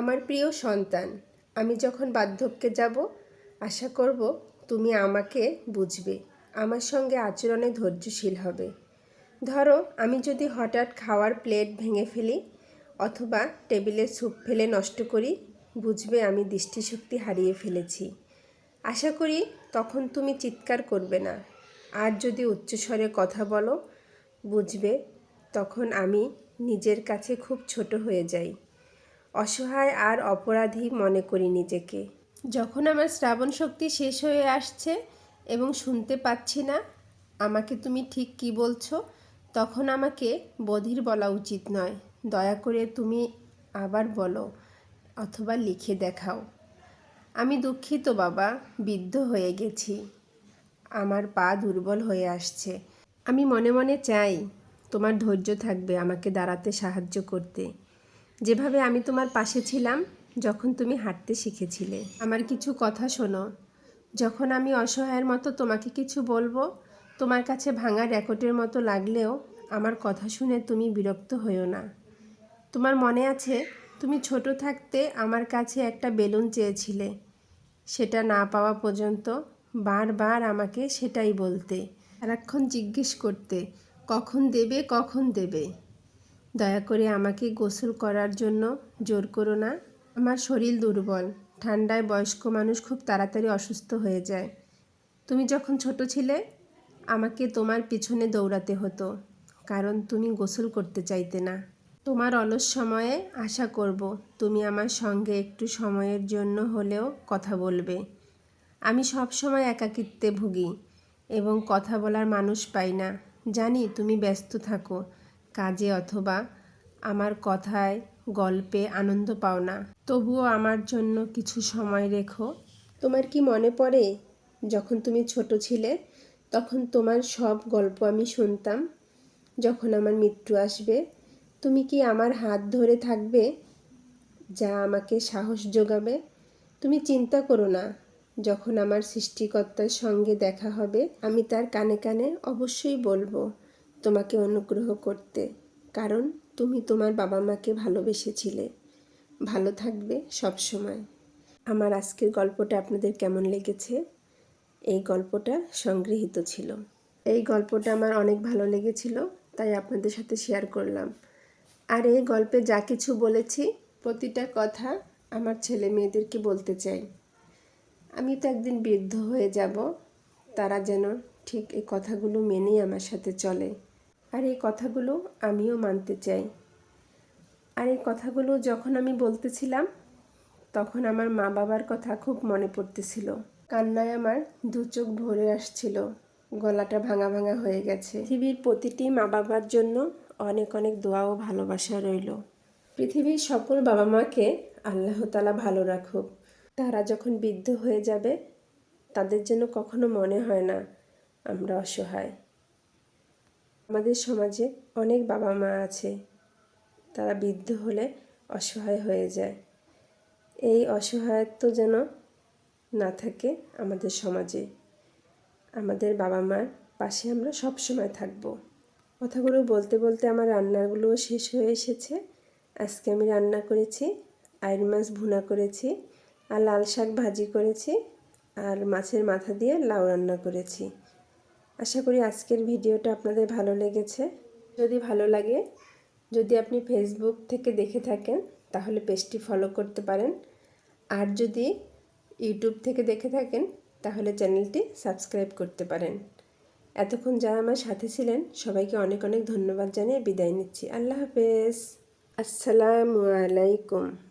আমার প্রিয় সন্তান, আমি যখন বার্ধক্যে যাব, আশা করব তুমি আমাকে বুঝবে, আমার সঙ্গে আচরণে ধৈর্যশীল হবে। ধরো, আমি যদি হঠাৎ খাওয়ার প্লেট ভেঙে ফেলি অথবা টেবিলে স্যুপ ফেলে নষ্ট করি, বুঝবে আমি দৃষ্টিশক্তি হারিয়ে ফেলেছি। আশা করি তখন তুমি চিৎকার করবে না। আর যদি উচ্চস্বরে কথা বলো, বুঝবে তখন আমি নিজের কাছে খুব ছোট হয়ে যাই। অসহায় আর অপরাধী মনে করি নিজেকে। যখন আমার শ্রাবণ শক্তি শেষ হয়ে আসছে এবং শুনতে পাচ্ছি না, আমাকে তুমি ঠিক কি বলছো, তখন আমাকে বধির বলা উচিত নয়। দয়া করে তুমি আবার বলো, অথবা লিখে দেখাও। আমি দুঃখিত বাবা, বিদ্ধ হয়ে গেছি। আমার পা দুর্বল হয়ে আসছে। আমি মনে মনে চাই, তোমার ধৈর্য থাকবে আমাকে দাঁড়াতে সাহায্য করতে। যেভাবে আমি তোমার পাশে ছিলাম, যখন তুমি হাঁটতে শিখেছিলে। আমার কিছু কথা শোনো। যখন আমি অসহায়ের মতো তোমাকে কিছু বলব, তোমার কাছে ভাঙা রেকর্ডের মতো লাগলেও আমার কথা শুনে তুমি বিরক্ত হইও না। তোমার মনে আছে, তুমি ছোট থাকতে আমার কাছে একটা বেলুন চেয়েছিলে। সেটা না পাওয়া পর্যন্ত বারবার আমাকে সেটাই বলতে, সারাক্ষণ জিজ্ঞেস করতে, কখন দেবে কখন দেবে। দয়া করে আমাকে গোসল করার জন্য জোর করো না। আমার শরীর দুর্বল। ঠান্ডায় বয়স্ক মানুষ খুব তাড়াতাড়ি অসুস্থ হয়ে যায়। তুমি যখন ছোট ছিলে, আমাকে তোমার পিছনে দৌড়াতে হতো, কারণ তুমি গোসল করতে চাইতে না। তোমার অলস সময়ে আশা করব তুমি আমার সঙ্গে একটু সময়ের জন্য হলেও কথা বলবে। আমি সব সময় একাকিত্বে ভুগি এবং কথা বলার মানুষ পাই না। জানি তুমি ব্যস্ত থাকো কাজে অথবা আমার কথায়, গল্পে আনন্দ পাও না। তবুও আমার জন্য কিছু সময় রেখো। তোমার কি মনে পড়ে, যখন তুমি ছোট ছিলে, তখন তোমার সব গল্প আমি শুনতাম? যখন আমার মৃত্যু আসবে, তুমি কি আমার হাত ধরে থাকবে, যা আমাকে সাহস যোগাবে? তুমি চিন্তা করো না, যখন আমার সৃষ্টিকর্তার সঙ্গে দেখা হবে, আমি তার কানে কানে অবশ্যই বলব। তোমাকে অনুগ্রহ করতে, কারণ তুমি তোমার বাবা মাকে ভালোবেসেছিলে। ভালো থাকবে সব সময় আমার আজকের গল্পটা আপনাদের কেমন লেগেছে? এই গল্পটা সংগৃহীত ছিল। এই গল্পটা আমার অনেক ভালো লেগেছিল, তাই আপনাদের সাথে শেয়ার করলাম। আর এই গল্পে যা কিছু বলেছি, প্রতিটা কথা আমার ছেলে মেয়েদেরকে বলতে চাই। আমি তো একদিন বৃদ্ধ হয়ে যাব, তারা যেন ঠিক এই কথাগুলো মেনেই আমার সাথে চলে। আর এই কথাগুলো আমিও মানতে চাই। আর এই কথাগুলো যখন আমি বলতেছিলাম, তখন আমার মা বাবার কথা খুব মনে পড়তেছিল। কান্নায় আমার দু চোখ ভরে আসছিল, গলাটা ভাঙা ভাঙা হয়ে গেছে। পৃথিবীর প্রতিটি মা বাবার জন্য অনেক অনেক দোয়া ও ভালোবাসা রইল। পৃথিবীর সকল বাবা মাকে আল্লাহ তালা ভালো রাখুক। তারা যখন বৃদ্ধ হয়ে যাবে, তাদের জন্য কখনো মনে হয় না আমরা অসহায়। আমাদের সমাজে অনেক বাবা মা আছে, তারা বৃদ্ধ হলে অসহায় হয়ে যায়। এই অসহায়ত্ব যেন না থাকে আমাদের সমাজে। আমাদের বাবা মার পাশে আমরা সব সময় থাকব। কথাগুলো বলতে বলতে আমার রান্নাগুলোও শেষ হয়ে এসেছে। আজকে আমি রান্না করেছি আইর মাছ ভুনা করেছি, আর লাল শাক ভাজি করেছি, আর মাছের মাথা দিয়ে লাউ রান্না করেছি। আশা করি আজকের ভিডিওটা আপনাদের ভালো লেগেছে। যদি ভালো লাগে, যদি আপনি ফেসবুক থেকে দেখে থাকেন, তাহলে পেজটি ফলো করতে পারেন। আর যদি ইউটিউব থেকে দেখে থাকেন, তাহলে চ্যানেলটি সাবস্ক্রাইব করতে পারেন। এতক্ষণ যারা আমার সাথে ছিলেন, সবাইকে অনেক অনেক ধন্যবাদ জানিয়ে বিদায় নিচ্ছি। আল্লাহ হাফেজ। আসসালামু আলাইকুম।